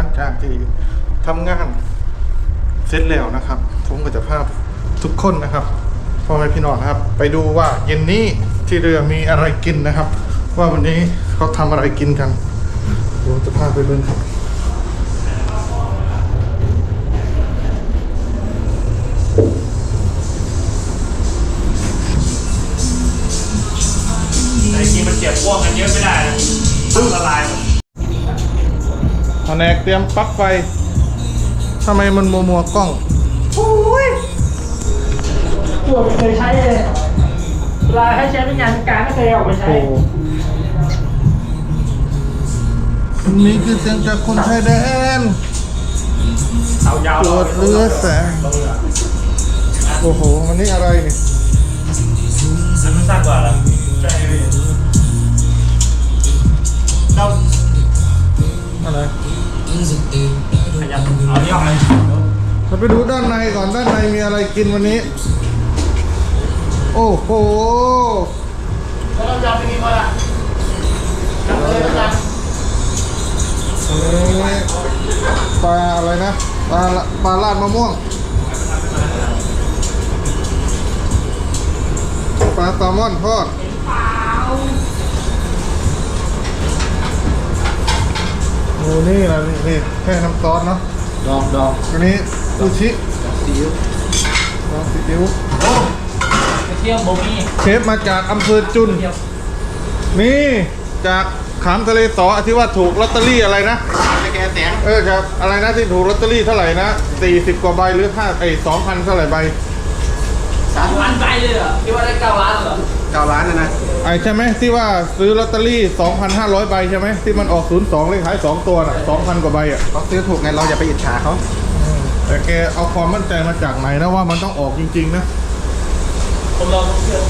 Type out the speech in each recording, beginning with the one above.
ลังจากที่ทำงานเสร็จแล้วนะครับ ผมก็จะพาทุกคนนะครับพ่อแม่พี่น้องนะครับ ไปดูว่าเย็นนี้ที่เรือมีอะไรกินนะครับ ว่าวันนี้เขาทำอะไรกินกันผมจะพาไปเบิ่งครับแต่จริงมันเก็บพวกกันเยอะไม่ได้นะละลายหมด แผนกเตรียมปลั๊กไฟทำไมมันมัวมัวๆกล้องตัวไม่เคยใช้เลยเวลาให้ใช้เป็นงานการไม่เคยเอาไปใช้ โอ้นี่คือเสียงจากคนชายแดนเอายาวตรวจเรือแสงโอ้โห มันนี่อะไรนี่แล้วมันสั้นกว่าเหรอใช่พี่เรา ไปดูด้านในก่อนด้านในมีอะไรกินวันนี้ โอ้โหแล้วเราจะเอาไปกินมาละทำเลยแล้วกันอันนี้ปลาอะไรนะปลาละปลาลาดมะม่วงปลาแซลมอนทอดโอ้นี่นะนี่นี่แค่น้ำซอสเนาะ ดอกดอกอันนี้ซูชิซีอิ๊วลองซีอิ๊วไปเที่ยวโบมี่เชฟมาจากอำเภอจุนนี่จากขามทะเลสอที่ว่าถูกลอตเตอรี่อะไรนะตะแกแสงเออครับอะไรนะที่ถูกลอตเตอรี่เท่าไหร่นะสี่สิบกว่าใบหรือห้าไอ้สองพันเท่าไหร่ใบ สามพันใจเลยเหรอคิดว่าได้เก้าล้านเหรอ เก้าล้านนะนะไอ้ใช่ไหมที่ว่าซื้อลอตเตอรี่สองพันห้าร้อยใบใช่ไหมที่มันออกศูนย์สองเลขท้ายสองตัวน่ะสองพันกว่าใบอะเขาซื้อถูกไงเราอย่าไปอิจฉาเขาแต่แกเอาความมั่นใจมาจากไหนนะว่ามันต้องออกจริงๆนะผมลองเชื่อ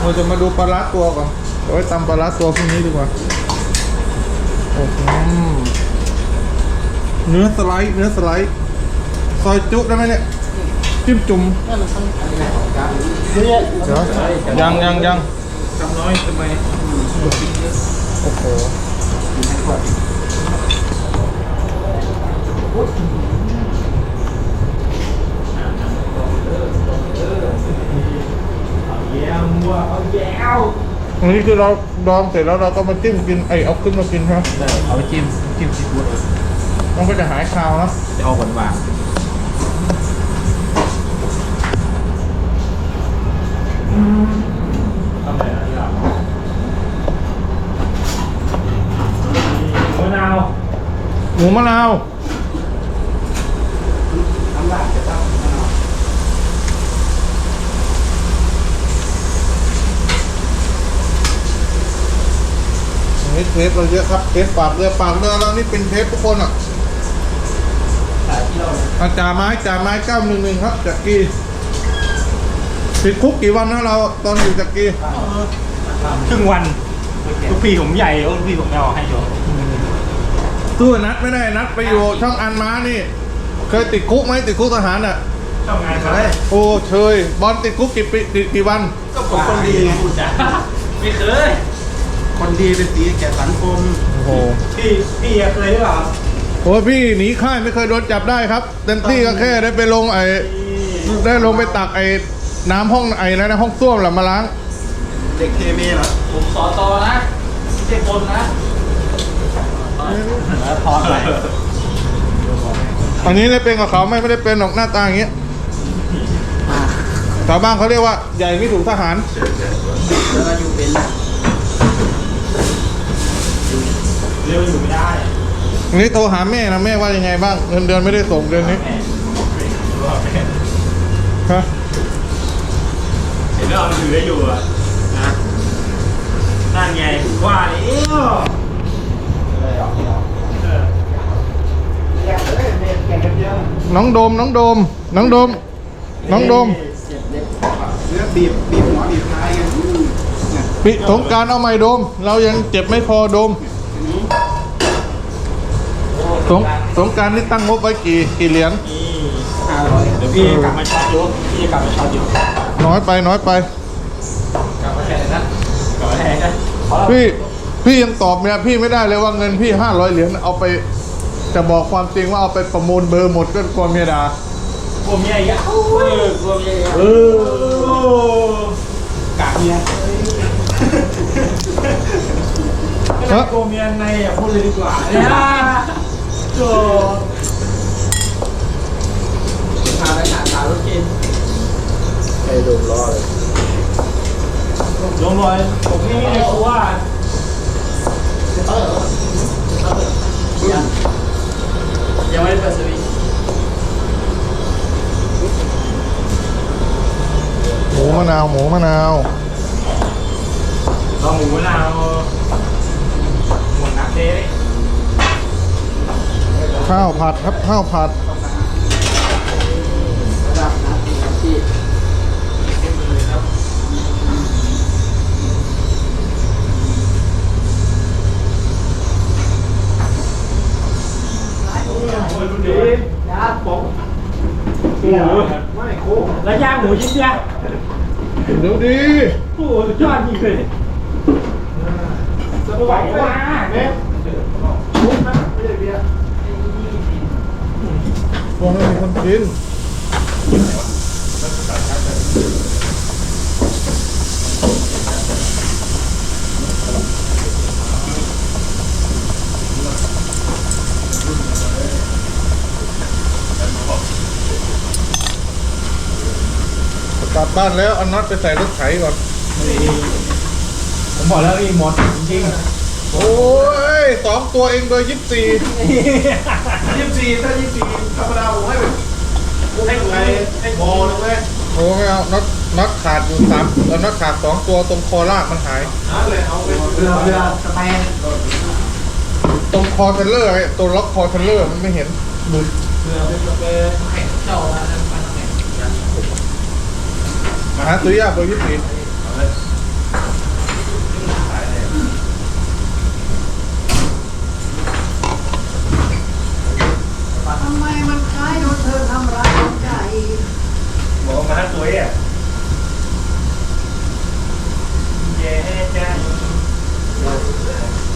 เราจะมาดูปลาร้าตัวก่อนเอาไว้ตำปลาร้าตัวพรุ่งนี้ดีกว่าโอ้โห เนื้อสไลด์ เนื้อสไลด์ ซอยจุได้ไหมเนี่ย จิ้มจุ่มเนี่ยเดี๋ยวยังยังยังจำน้อยทำไมโอ้โหเยี่ยมว่ะเอาแย้วอันนี้คือเราดองเสร็จแล้วเราก็มาจิ้มกินไอเอาขึ้นมากินใช่ไหมเอาไปจิ้มจิ้มซีฟู้ด มันก็จะหายคาวเนอะจะออกหวานหวานทำอะไรนะที่เรามะนาวหมูมะนาวน้ำลาดจะต้องอันนี้เทปเราเยอะครับเทปปากเรือปากเรือเรานี่เป็นเทปทุกคนอะสายที่เรา อาจ่าไม้จ่าไม้เก้าหนึ่งหนึ่งครับจากกีติดคุกกี่วันนะเราตอนอยู่จากกีครึ่งวันลูกพี่ผมใหญ่ลูกพี่ผมไม่เอาให้เยอะตู้นัดไม่ได้นัดไปอยู่ช่องอันม้านี่ เคยติดคุกไหมติดคุกทหารอะทำงานอะไรโอ้เชยบอลติดคุกกี่ปีติดกี่วัน ก็ผมคนดีไงพูดจ้ะไม่เคย คนดีเป็นสีแก่สังคมโอ้โหพี่พี่เคยหรือเปล่า โอ้ยพี่หนีค่ายไม่เคยโดนจับได้ครับ เต็มที่ก็แค่ได้ไปลงไอ้ได้ลงไปตักไอ้น้ำห้องไอ้นะห้องส้วมแหละมาล้าง เด็กเคมีเหรอผมสอตอนะไม่ใช่คนนะแล้วพอใส่อันนี้ได้เป็นกับเขาไหม่ไม่ได้เป็นหรอกหน้าตาอย่างเงี้ยชาวบ้านเขาเรียกว่าใหญ่ไม่ถูกทหารแล้วเราอยู่เป็นเร็วอยู่ไม่ได้อั นนี้โทรหาแม่นะแม่ว่ายังไงบ้างเงินเดือนไม่ได้ส่งเดือนนี้แม่รู้ว่าแม่ฮะเห็นเราถือได้อยู่อะนะนั่นไงว่าเอ้วเออน้องโดมน้องโดม น้องโดม น้องโดมเนื้อบีบบีบหัวบีบท้ายไงเนี่ยปิสงกรารเอาใหม่โดม เรายังเจ็บไม่พอโดม สงสงกรารนี่ตั้งงบไว้กี่กี่เหรียญนี่ห้าร้อยเดี๋ยวพี่กลับมาช็อตอยู่พี่กลับมาช็อตอยู่น้อยไปน้อยไปกลับมาแข่งนะกลับมาแข่งนะพี่พี่ยังตอบเมียพี่ไม่ได้เลยว่าเงินพี่ห้าร้อยเหรียญเอาไปจะบอกความจริงว่าเอาไปประมูลเบอร์หมดก็กลัวเมียด่ากลัวเมียอีกอะเออกลัวเมียอีกอะเออโอ้กากเมียฮะกลัวเมียในอะพูดเลยดีกว่าเนี่ยโอ้ พาไปหาสาวรถกินลงรอยผมนี่ไม่ได้กลัวยังยังไม่ได้เปิดสวิตช์หมูมะนาวหมูมะนาวลองหมูมะนาวหมดนักเด้เลย ข้าวผัดครับข้าวผัดระดับน้ำน้ำที่คนดูดียาป๋องหมูไม่โค้งแล้วย่างหมูชิ้นเดียวเดี๋ยวดีโอ้โหสุดยอดจริงเลยจะไหวว่าเม็ดมุกนะไม่ใช่เบียร์ วกไม่มีคนกินกลับบ้านแล้วเอาน็อตไปใส่รถไถก่อน ผมบอกแล้วนี่หมดจริง โอ้ยสองตัวเองเบอร์ยี่สิบสี่ยี่สิบสี่ถ้ายี่สิบสี่ธรรมดาผมให้แบบให้ไงให้บอลเลยโอ้ไม่เอาน็อตน็อตขาดอยู่สามแล้วน็อตขาดสองตัวตรงคอลากมันหาย นั่นเลยเอาไปเรือเรือสแตนตรงคอเทรลเลอร์ไอ้ตัวล็อกคอเทรลเลอร์มันไม่เห็นหลุดเรือเป็นแบบแข่งเจ้าอันนั้นมันแข่งหาซื้อยากเบอร์ยี่สิบสี่ทำไม มันคล้ายโดนเธอทำร้ายหัวใจ บอกมาทั้งตัวอะเย้จ้า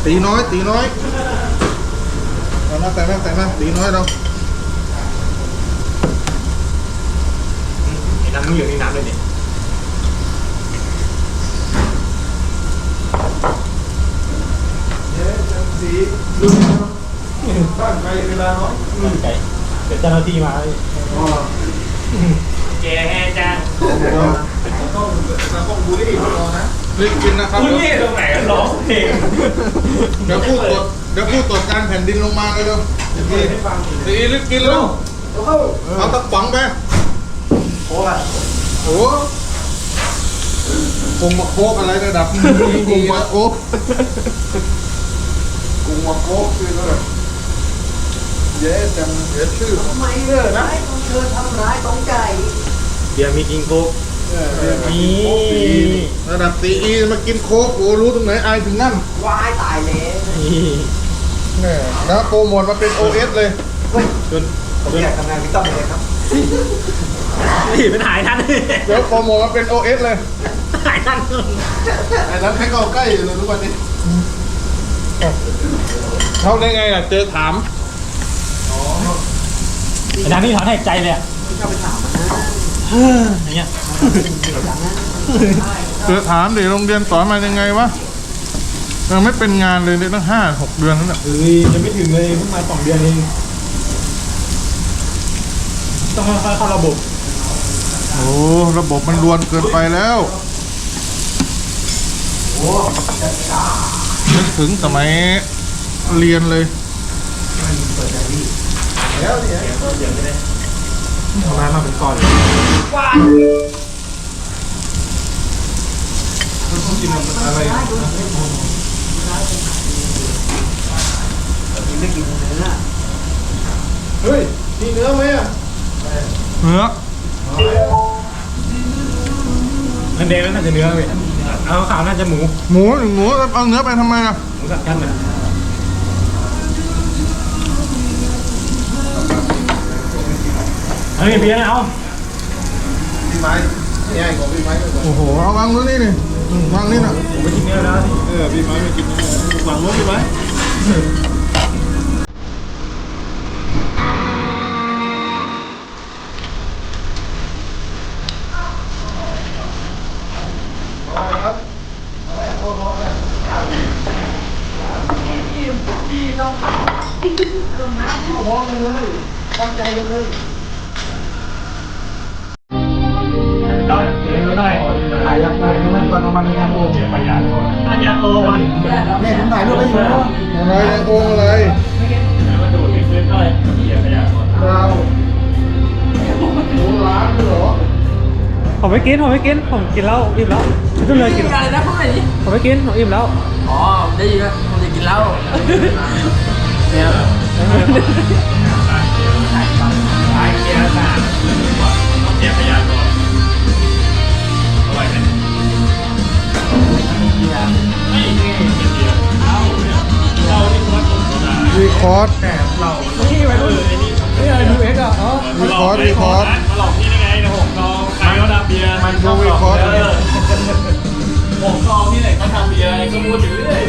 ตีน้อยตีน้อยเอามาแต่มาแต่มาตีน้อยเราไอ้น้ำมือนี่น้ำเลยเนี่ยเย้จังสีดูบ้านใครเวลาน้อยไก่ เดี๋ยวเจ้าหน้าที่มาอ๋อเย้จ้าต้องต้องบูลลี่เขารอนะรีบกินนะครับคุณนี่ตรงไหนร้องเพลงเดี๋ยวพูดตรวจเดี๋ยวพูดตรวจการแผ่นดินลงมาเลยเร็วเปิดให้ฟังตีรีบกินแล้วเข้าเอาตะป๋องไปโค้งอะโอ้คงมาโคกอะไรระดับนี้คงมาโคกกุ้งมาโค้งคือแบบ เย้จังเย้ชื่อทำไมเรื่องร้ายของเธอทำร้ายของใจเบียร์มีกินโค้กเออเย้มีระดับตีอีมากินโคกโอ้รู้ตรงไหนอายถึงนั่นวายตายแล้วเนี่ยแล้วโปรโมทมาเป็น OS เลยจนผมอยากทำงานพี่ต้อมเลยครับนี่เป็นหายทันเดี๋ยวโปรโมทมาเป็น OS เลยหายทันไอ้นั้นให้เข้าใกล้อยู่เลยทุกวันนี้ เขาได้ไงล่ะเจอถาม ไอ้ดังนี่ถอนหายใจเลยอะเข้าไปถามมันนะอย่างเงี้ยเจอถามดิโรงเรียนสอนมายังไงวะยังไม่เป็นงานเลยเนี่ยตั้งห้าหกเดือนแล้วเนี่ยเฮ้ยยังไม่ถึงเลยเพิ่งมาสองเดือนเอง ต้องค่อยๆเข้าระบบโอ้ระบบมันรวนเกินไปแล้วนึกถึงสมัยเรียนเลย แล้วเนี่ยทำงานมาเป็นก้อนเลยมันต้องกินอะไรไม่กินเนื้อเฮ้ยมีเนื้อไหมอะเนื้อมันแดงแล้วน่าจะเนื้อเว้ยเอาขาวน่าจะหมู หมูหมูเอาเนื้อไปทำไมล่ะหมูสับกันนะ เฮ้ยเบียร์เอามีไหมเเนี่ยของพี่ไม้ก็โอ้โหเอาวางนู้นนี่นี่อืมวางนี่นะไปกินเนื้อแล้วนี่เออพี่ไม้ไม่กินนะวางรถพี่ไม้ งโกงอะไรแล้วมันดูดขึ้นหน่อยเหี้ยประหยัดเราโอ้ร้านเหรอผมไม่กินผมไม่กินผมกินแล้วอิ่มแล้วไม่ต้องเลยกินอะไรนะพูดหน่อยดิผมไม่กินผมอิ่มแล้วอ๋อได้ยินแล้วผมจะกินเหล้าเนี่ย โซดาวีคอร์สแต่เรานี่ไปรุ่นนี่อะไรดูเอ็กซ์อะอ๋อวีคอร์สวีคอร์สมาหลอกพี่ได้ไงนะผมลองใครเขาทำเบียร์มันดูวีคอร์สผมลองที่ไหนเขาทำเบียร์ก็พูดอยู่เรื่อย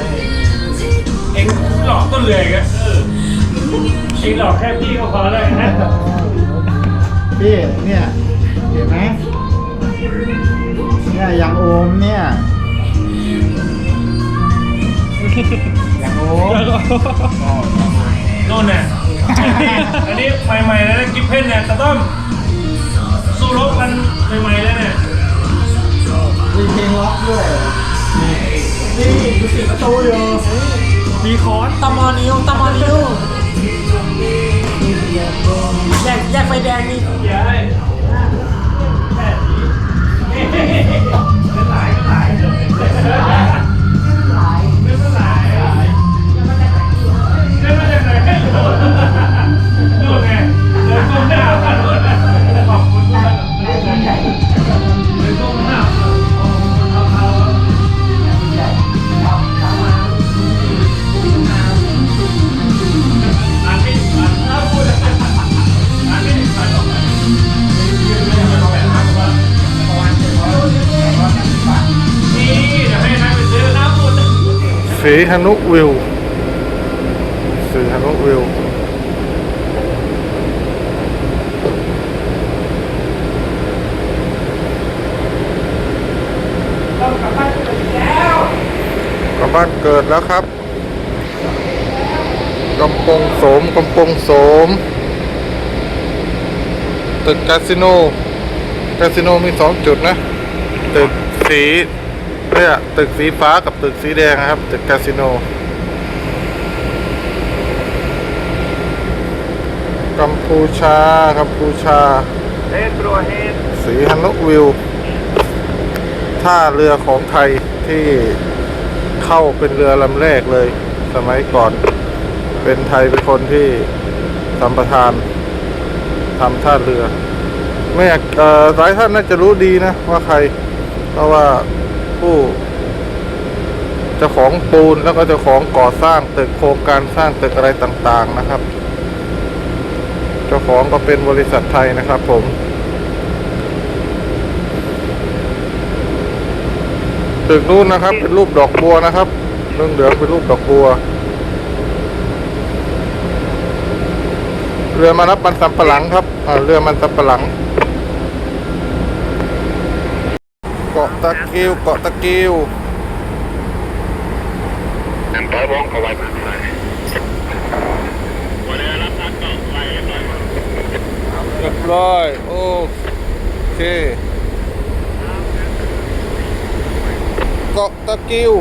เอ็งหลอกต้นเลยกันเออเอ็งหลอกแค่พี่ก็พอแล้วนะพี่เนี่ยเห็นไหมเนี่ยอย่างโอมเนี่ย อย่างโอมโน่นน่ะอันนี้ใหม่ๆแล้วนะกิฟเพนเนี่ยตะต้อมสู้รบกันใหม่ๆแล้วเนี่ยมีเพลงล็อกด้วยนี่ดูสิประตูอยู่มีคอร์สตมอนิวตมอนิวแยกแยกไฟแดงนี่อย่าให้แค่นี้เป็นหลายก็หลายเป็นหลาย สีฮนุวิวสีฮนุวิวกลับบ้านเกิดแล้วครับกำปงโสมกำปงโสมตึกคาสิโนคาสิโนมีสองจุดนะ ตึกสี เนี่ยตึกสีฟ้ากับตึกสีแดงนะครับ ตึกคาสิโนกัมพูชากัมพูชาเล่นตัวเฮดสีฮันนุวิวท่าเรือของไทยที่เข้าเป็นเรือลำแรกเลย สมัยก่อน เป็นไทยเป็นคนที่สัมปทานทำท่าเรือ ไม่อยากหลายท่านน่าจะรู้ดีนะว่าใคร เพราะว่า ผู้เจ้าของปูนแล้วก็เจ้าของก่อสร้างตึกโครงการสร้างตึกอะไรต่างๆนะครับ เจ้าของก็เป็นบริษัทไทยนะครับ ผมตึกนู้นนะครับ เป็นรูปดอกบัวนะครับเรื่องเหลืองเป็นรูปดอกบัว เรือมารับมันสำปะหลังครับเรือมันสำปะหลัง ตะกิวเกาะตะกิวน้ไปลาองเขาไว้มาใส่เรียบร้อยโอเคเกาะตะกิว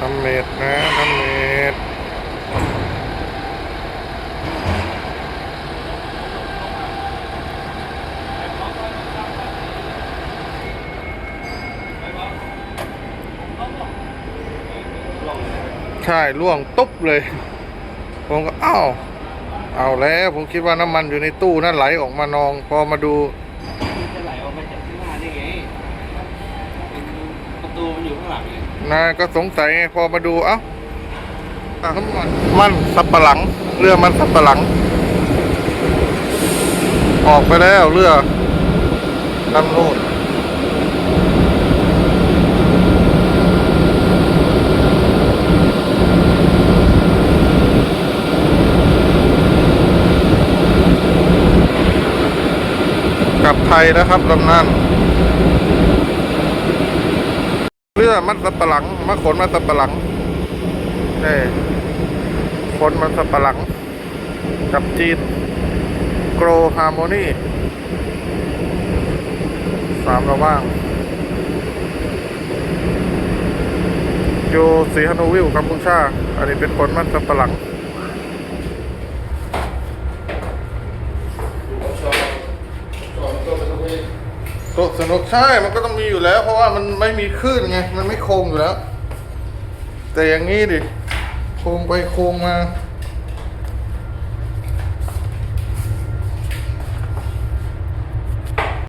น้ำเม็ดนะน้ำเม็ด ใช่ล่วงตุ๊บเลย ผมก็อ้าวเอาแล้วผมคิดว่าน้ำมันอยู่ในตู้นั่นไหลออกมานอง พอมาดูจะไหลออกมาจากข้างหน้าได้ไงเป็นกระตูมันอยู่ข้างหลังไงนาก็สงสัยไงพอมาดูเอ้าอะมันมันสับปะหลัง เรือมันสับปะหลัง ออกไปแล้วเรือลำนู่นกลับ ไทยนะครับลำนั้นเรือมันสับปะหลังมาขนมันสับปะหลังนี่ขนมันสับปะหลัง กับจีนโกรฮาร์โมนีสามระว่างอยู่สีฮานูวิลกัมพูชา อันนี้เป็นขนมันสับปะหลัง โตะสนุกใช่มันก็ต้องมีอยู่แล้ว เพราะว่ามันไม่มีคลื่นไง มันไม่โค้งอยู่แล้ว แต่อย่างนี้ดิ โค้งไปโค้งมา